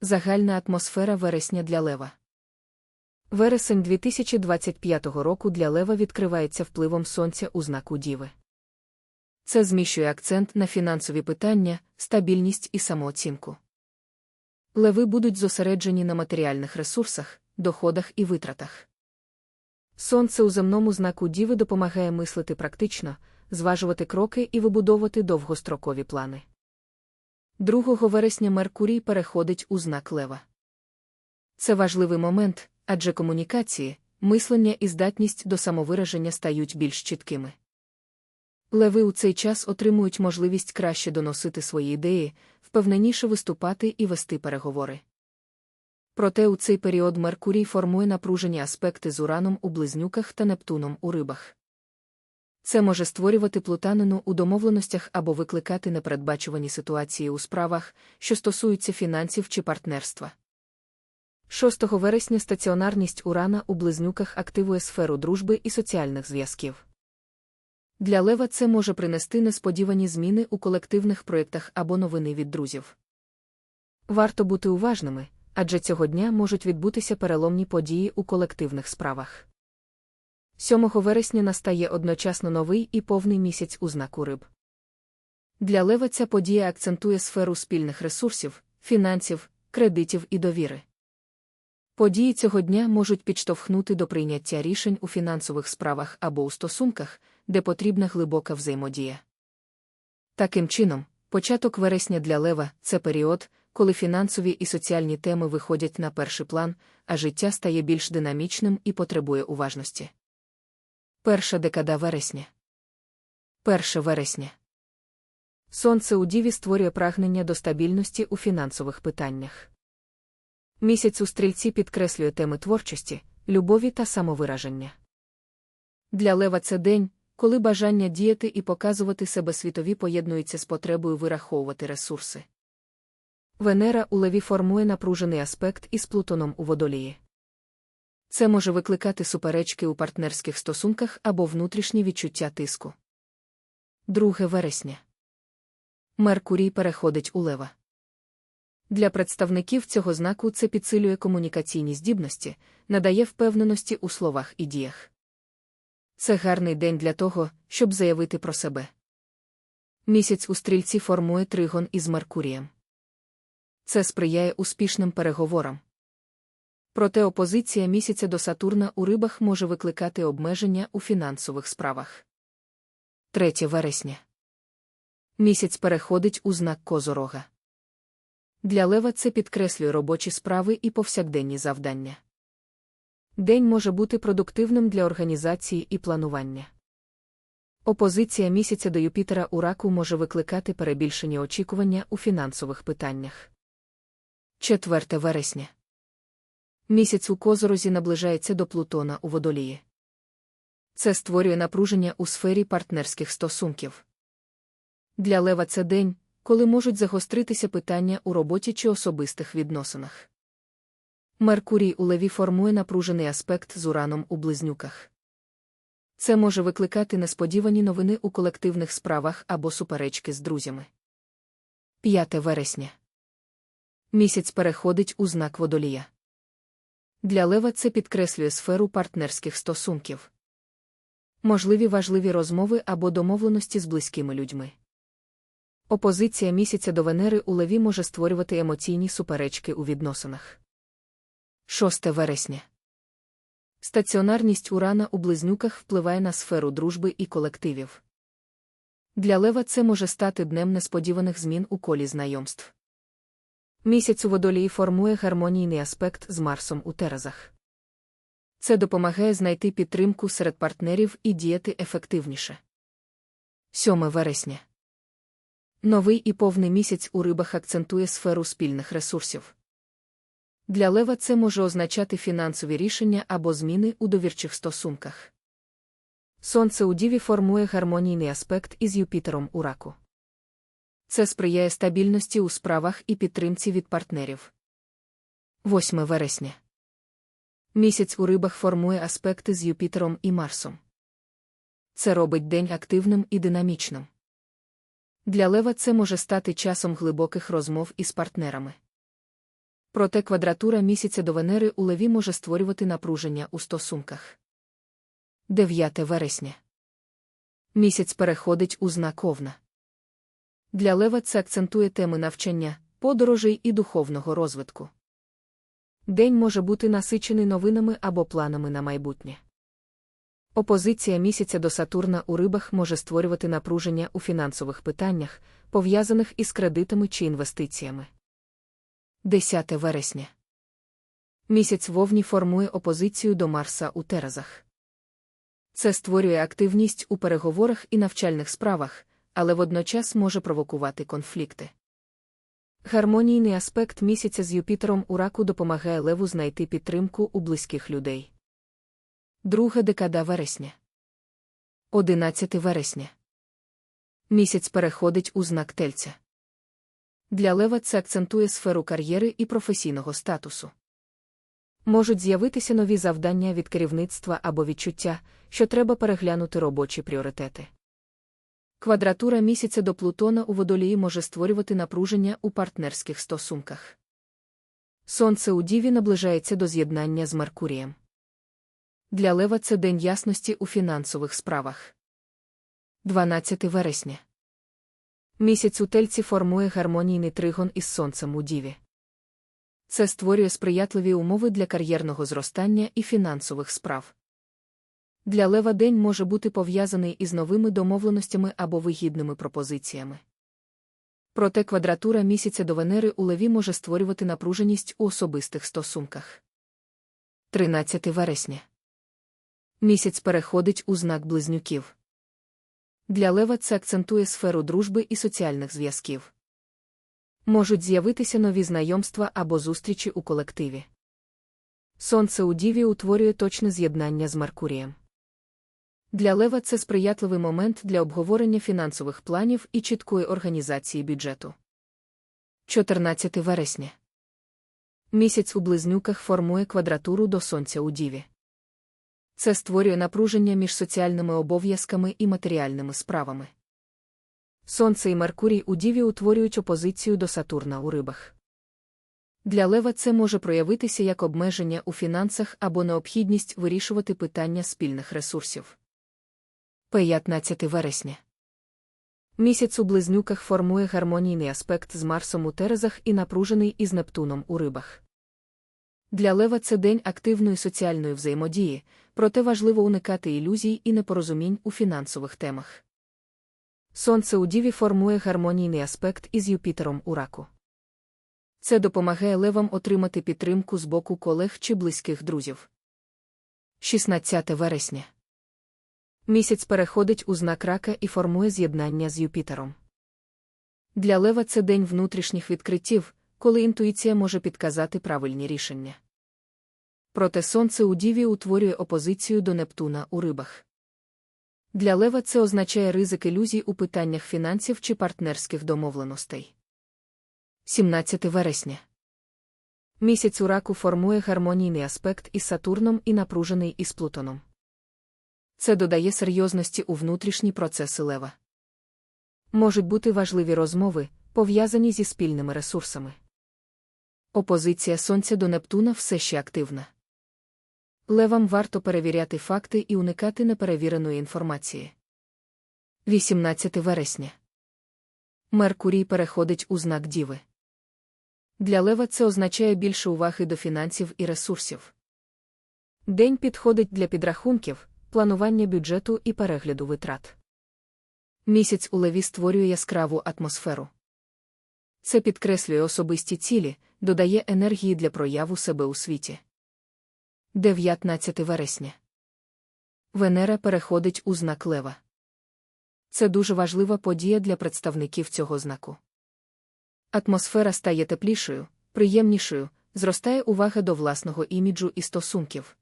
Загальна атмосфера вересня для лева. Вересень 2025 року для лева відкривається впливом сонця у знаку Діви. Це зміщує акцент на фінансові питання, стабільність і самооцінку. Леви будуть зосереджені на матеріальних ресурсах, доходах і витратах. Сонце у земному знаку Діви допомагає мислити практично, зважувати кроки і вибудовувати довгострокові плани. 2 вересня Меркурій переходить у знак Лева. Це важливий момент, адже комунікації, мислення і здатність до самовираження стають більш чіткими. Леви у цей час отримують можливість краще доносити свої ідеї, впевненіше виступати і вести переговори. Проте у цей період Меркурій формує напружені аспекти з ураном у близнюках та Нептуном у рибах. Це може створювати плутанину у домовленостях або викликати непередбачувані ситуації у справах, що стосуються фінансів чи партнерства. 6 вересня стаціонарність Урана у близнюках активує сферу дружби і соціальних зв'язків. Для Лева це може принести несподівані зміни у колективних проєктах або новини від друзів. Варто бути уважними, адже цього дня можуть відбутися переломні події у колективних справах. 7 вересня настає одночасно новий і повний місяць у знаку риб. Для Лева ця подія акцентує сферу спільних ресурсів, фінансів, кредитів і довіри. Події цього дня можуть підштовхнути до прийняття рішень у фінансових справах або у стосунках, де потрібна глибока взаємодія. Таким чином, початок вересня для Лева це період, коли фінансові і соціальні теми виходять на перший план, а життя стає більш динамічним і потребує уважності. Перша декада вересня. 1 вересня. Сонце у Діві створює прагнення до стабільності у фінансових питаннях. Місяць у стрільці підкреслює теми творчості, любові та самовираження. Для Лева це день, коли бажання діяти і показувати себе світові поєднується з потребою вираховувати ресурси. Венера у леві формує напружений аспект із Плутоном у водолії. Це може викликати суперечки у партнерських стосунках або внутрішні відчуття тиску. 2 вересня. Меркурій переходить у лева. Для представників цього знаку це підсилює комунікаційні здібності, надає впевненості у словах і діях. Це гарний день для того, щоб заявити про себе. Місяць у стрільці формує тригон із Меркурієм. Це сприяє успішним переговорам. Проте опозиція місяця до Сатурна у рибах може викликати обмеження у фінансових справах. 3 вересня. Місяць переходить у знак Козорога. Для Лева це підкреслює робочі справи і повсякденні завдання. День може бути продуктивним для організації і планування. Опозиція місяця до Юпітера у раку може викликати перебільшені очікування у фінансових питаннях. 4 вересня. Місяць у козорозі наближається до Плутона у водолії. Це створює напруження у сфері партнерських стосунків. Для Лева це день, коли можуть загостритися питання у роботі чи особистих відносинах. Меркурій у леві формує напружений аспект з ураном у близнюках. Це може викликати несподівані новини у колективних справах або суперечки з друзями. 5 вересня. Місяць переходить у знак водолія. Для Лева це підкреслює сферу партнерських стосунків. Можливі важливі розмови або домовленості з близькими людьми. Опозиція місяця до Венери у Леві може створювати емоційні суперечки у відносинах. 6 вересня. Стаціонарність урана у близнюках впливає на сферу дружби і колективів. Для Лева це може стати днем несподіваних змін у колі знайомств. Місяць у водолії формує гармонійний аспект з Марсом у Терезах. Це допомагає знайти підтримку серед партнерів і діяти ефективніше. 7 вересня. Новий і повний місяць у рибах акцентує сферу спільних ресурсів. Для лева це може означати фінансові рішення або зміни у довірчих стосунках. Сонце у Діві формує гармонійний аспект із Юпітером у раку. Це сприяє стабільності у справах і підтримці від партнерів. 8 вересня. Місяць у рибах формує аспекти з Юпітером і Марсом. Це робить день активним і динамічним. Для лева це може стати часом глибоких розмов із партнерами. Проте квадратура місяця до Венери у леві може створювати напруження у стосунках. 9 вересня. Місяць переходить у знак Овна. Для Лева це акцентує теми навчання, подорожей і духовного розвитку. День може бути насичений новинами або планами на майбутнє. Опозиція місяця до Сатурна у рибах може створювати напруження у фінансових питаннях, пов'язаних із кредитами чи інвестиціями. 10 вересня. Місяць вовні формує опозицію до Марса у Терезах. Це створює активність у переговорах і навчальних справах, але водночас може провокувати конфлікти. Гармонійний аспект місяця з Юпітером у раку допомагає Леву знайти підтримку у близьких людей. Друга декада вересня. 11 вересня. Місяць переходить у знак тельця. Для Лева це акцентує сферу кар'єри і професійного статусу. Можуть з'явитися нові завдання від керівництва або відчуття, що треба переглянути робочі пріоритети. Квадратура місяця до Плутона у водолії може створювати напруження у партнерських стосунках. Сонце у Діві наближається до з'єднання з Меркурієм. Для Лева це день ясності у фінансових справах. 12 вересня. Місяць у тельці формує гармонійний тригон із сонцем у Діві. Це створює сприятливі умови для кар'єрного зростання і фінансових справ. Для Лева день може бути пов'язаний із новими домовленостями або вигідними пропозиціями. Проте квадратура місяця до Венери у Леві може створювати напруженість у особистих стосунках. 13 вересня. Місяць переходить у знак близнюків. Для Лева це акцентує сферу дружби і соціальних зв'язків. Можуть з'явитися нові знайомства або зустрічі у колективі. Сонце у Діві утворює точне з'єднання з Меркурієм. Для Лева це сприятливий момент для обговорення фінансових планів і чіткої організації бюджету. 14 вересня. Місяць у близнюках формує квадратуру до сонця у Діві. Це створює напруження між соціальними обов'язками і матеріальними справами. Сонце і Меркурій у Діві утворюють опозицію до Сатурна у рибах. Для Лева це може проявитися як обмеження у фінансах або необхідність вирішувати питання спільних ресурсів. 15 вересня. Місяць у близнюках формує гармонійний аспект з Марсом у Терезах і напружений із Нептуном у рибах. Для Лева це день активної соціальної взаємодії, проте важливо уникати ілюзій і непорозумінь у фінансових темах. Сонце у Діві формує гармонійний аспект із Юпітером у раку. Це допомагає левам отримати підтримку з боку колег чи близьких друзів. 16 вересня. Місяць переходить у знак рака і формує з'єднання з Юпітером. Для лева це день внутрішніх відкриттів, коли інтуїція може підказати правильні рішення. Проте сонце у Діві утворює опозицію до Нептуна у рибах. Для лева це означає ризик ілюзій у питаннях фінансів чи партнерських домовленостей. 17 вересня. Місяць у раку формує гармонійний аспект із Сатурном і напружений із Плутоном. Це додає серйозності у внутрішні процеси лева. Можуть бути важливі розмови, пов'язані зі спільними ресурсами. Опозиція Сонця до Нептуна все ще активна. Левам варто перевіряти факти і уникати неперевіреної інформації. 18 вересня. Меркурій переходить у знак Діви. Для Лева це означає більше уваги до фінансів і ресурсів. День підходить для підрахунків, планування бюджету і перегляду витрат. Місяць у леві створює яскраву атмосферу. Це підкреслює особисті цілі, додає енергії для прояву себе у світі. 19 вересня. Венера переходить у знак Лева. Це дуже важлива подія для представників цього знаку. Атмосфера стає теплішою, приємнішою, зростає увага до власного іміджу і стосунків.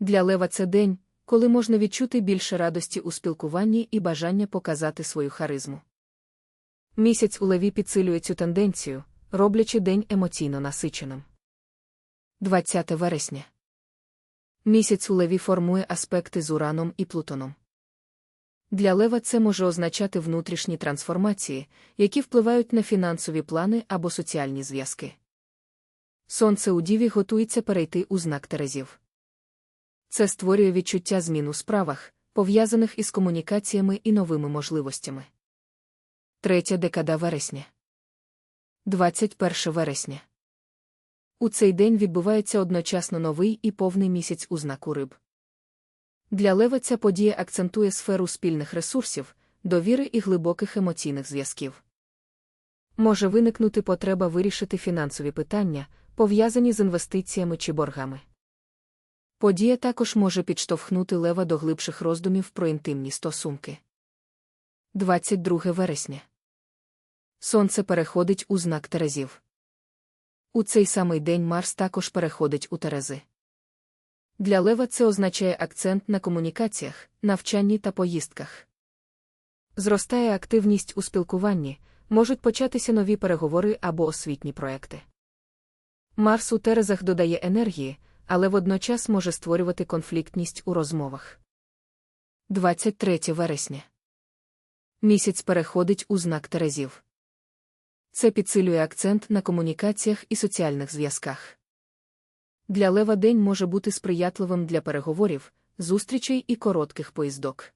Для Лева це день, коли можна відчути більше радості у спілкуванні і бажання показати свою харизму. Місяць у леві підсилює цю тенденцію, роблячи день емоційно насиченим. 20 вересня. Місяць у леві формує аспекти з Ураном і Плутоном. Для лева це може означати внутрішні трансформації, які впливають на фінансові плани або соціальні зв'язки. Сонце у Діві готується перейти у знак Терезів. Це створює відчуття змін у справах, пов'язаних із комунікаціями і новими можливостями. Третя декада вересня. 21 вересня. У цей день відбувається одночасно новий і повний місяць у знаку риб. Для Лева ця подія акцентує сферу спільних ресурсів, довіри і глибоких емоційних зв'язків. Може виникнути потреба вирішити фінансові питання, пов'язані з інвестиціями чи боргами. Подія також може підштовхнути лева до глибших роздумів про інтимні стосунки. 22 вересня. Сонце переходить у знак Терезів. У цей самий день Марс також переходить у Терези. Для Лева це означає акцент на комунікаціях, навчанні та поїздках. Зростає активність у спілкуванні, можуть початися нові переговори або освітні проекти. Марс у Терезах додає енергії, але водночас може створювати конфліктність у розмовах. 23 вересня. Місяць переходить у знак Терезів. Це підсилює акцент на комунікаціях і соціальних зв'язках. Для Лева день може бути сприятливим для переговорів, зустрічей і коротких поїздок.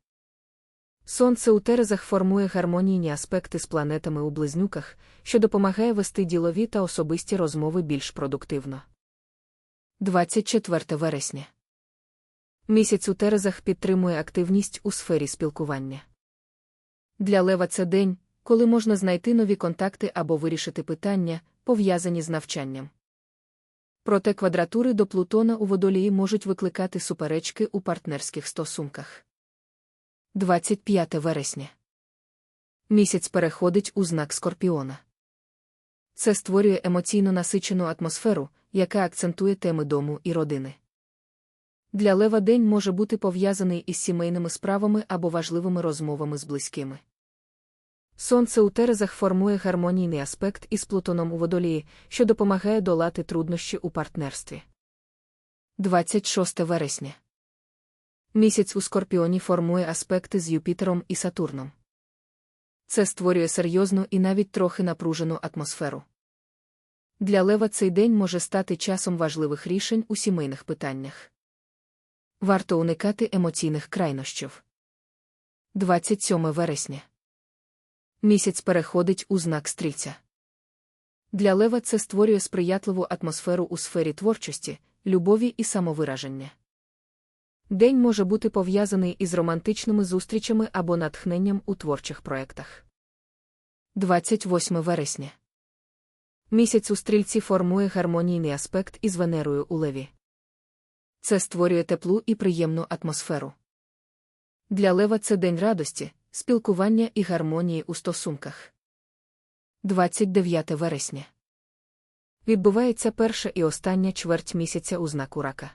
Сонце у Терезах формує гармонійні аспекти з планетами у близнюках, що допомагає вести ділові та особисті розмови більш продуктивно. 24 вересня. Місяць у Терезах підтримує активність у сфері спілкування. Для Лева це день, коли можна знайти нові контакти або вирішити питання, пов'язані з навчанням. Проте квадратури до Плутона у водолії можуть викликати суперечки у партнерських стосунках. 25 вересня. Місяць переходить у знак Скорпіона. Це створює емоційно насичену атмосферу, яка акцентує теми дому і родини. Для Лева день може бути пов'язаний із сімейними справами або важливими розмовами з близькими. Сонце у Терезах формує гармонійний аспект із Плутоном у водолії, що допомагає долати труднощі у партнерстві. 26 вересня. Місяць у Скорпіоні формує аспекти з Юпітером і Сатурном. Це створює серйозну і навіть трохи напружену атмосферу. Для Лева цей день може стати часом важливих рішень у сімейних питаннях. Варто уникати емоційних крайнощів. 27 вересня. Місяць переходить у знак стрільця. Для Лева це створює сприятливу атмосферу у сфері творчості, любові і самовираження. День може бути пов'язаний із романтичними зустрічами або натхненням у творчих проєктах. 28 вересня. Місяць у стрільці формує гармонійний аспект із Венерою у леві. Це створює теплу і приємну атмосферу. Для лева це день радості, спілкування і гармонії у стосунках. 29 вересня. Відбувається перша і остання чверть місяця у знаку рака.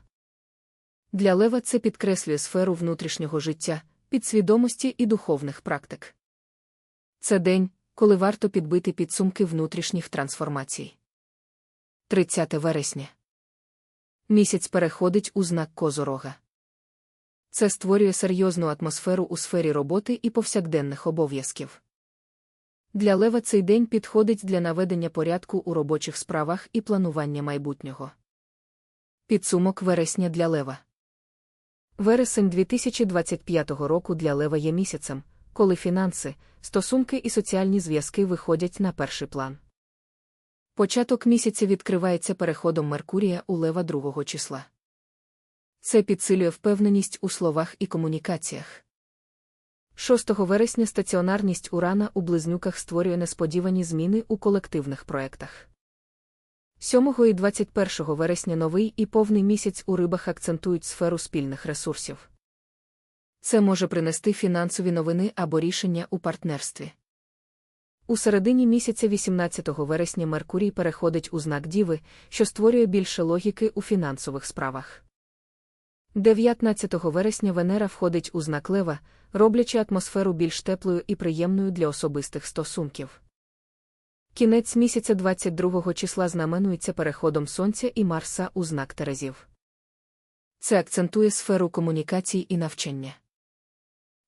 Для Лева це підкреслює сферу внутрішнього життя, підсвідомості і духовних практик. Це день, коли варто підбити підсумки внутрішніх трансформацій. 30 вересня. Місяць переходить у знак Козорога. Це створює серйозну атмосферу у сфері роботи і повсякденних обов'язків. Для Лева цей день підходить для наведення порядку у робочих справах і планування майбутнього. Підсумок вересня для Лева. Вересень 2025 року для Лева є місяцем, коли фінанси, стосунки і соціальні зв'язки виходять на перший план. Початок місяця відкривається переходом Меркурія у Лева другого числа. Це підсилює впевненість у словах і комунікаціях. 6 вересня стаціонарність Урана у близнюках створює несподівані зміни у колективних проєктах. 7 і 21 вересня новий і повний місяць у рибах акцентують сферу спільних ресурсів. Це може принести фінансові новини або рішення у партнерстві. У середині місяця 18 вересня Меркурій переходить у знак Діви, що створює більше логіки у фінансових справах. 19 вересня Венера входить у знак Лева, роблячи атмосферу більш теплою і приємною для особистих стосунків. Кінець місяця 22 числа знаменується переходом Сонця і Марса у знак Терезів. Це акцентує сферу комунікацій і навчання.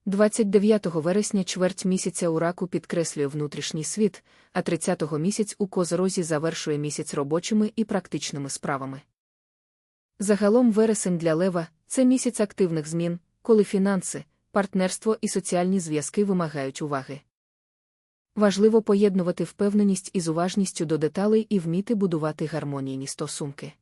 29 вересня чверть місяця у раку підкреслює внутрішній світ, а 30-го місяць у козорозі завершує місяць робочими і практичними справами. Загалом вересень для лева це місяць активних змін, коли фінанси, партнерство і соціальні зв'язки вимагають уваги. Важливо поєднувати впевненість із уважністю до деталей і вміти будувати гармонійні стосунки.